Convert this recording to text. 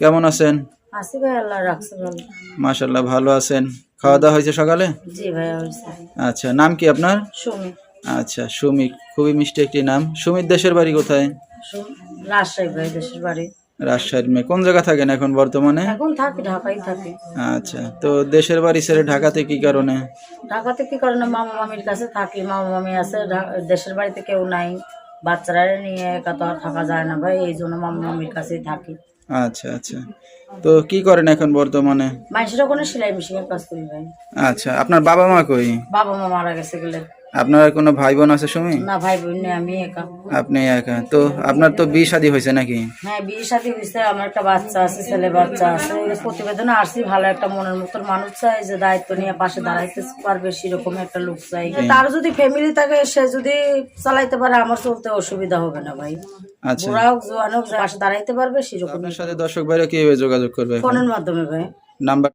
কেমন আছেন? আসি ভাই আল্লাহ রাখছে ভালো। মাশাল্লাহ ভালো আছেন। খাওয়া দাওয়া হয়েছে সকালে? জি ভাই হয়েছে। আচ্ছা নাম কি আপনার? সুমি। আচ্ছা সুমিক খুবই মিষ্টি একটি নাম। সুমিত দেশের বাড়ি কোথায়? রাজশাহী ভাই দেশের বাড়ি। রাজশাহীর মেয়ে। কোন জায়গা থাকেন এখন বর্তমানে? এখন থাকি ঢাকায় থাকি। আচ্ছা তো দেশের বাড়ি ছেড়ে ঢাকাতে কি কারণে? ঢাকাতে কি কারণে? মামা মামির কাছে থাকি মামা মামি আছে দেশের বাড়িতে কেউ নাই। বাচ্চারা নিয়ে একা তো আর থাকা যায় না ভাই এই জন্য মামা মামির কাছেই থাকি। আচ্ছা আচ্ছা। তো কি করেন এখন বর্তমানে? মানুষের ওখানে সেলাই মেশিনের কাজ করি ভাই। আচ্ছা আপনার বাবা মা কই? বাবা মা মারা গেছে গেলে। আপনার কোনো ভাই বোন আছে সুমি? না ভাই বোন নেই, আমি একা। আপনি একা। তো আপনার তো বিয়ে শাদী হয়েছে নাকি? হ্যাঁ বিয়ে সাথে হয়েছে আমার একটা বাচ্চা আছে ছেলে বাচ্চা আছে। প্রতিবেদনে আসছি ভালো একটা মনের মতন মানুষ চাই যে দায়িত্ব নিয়ে পাশে দাঁড়াইতে পারবে সেরকম একটা লোক চাই। তার যদি ফ্যামিলি থাকে সে যদি চালাইতে পারে আমার চলতে অসুবিধা হবে না ভাই। আচ্ছা। বুড়া হোক জোয়ান হোক পাশে দাঁড়াইতে পারবে সেরকম আপনার সাথে দর্শক ভাইরা কীভাবে যোগাযোগ করবে ফোনের মাধ্যমে ভাই। নাম্বার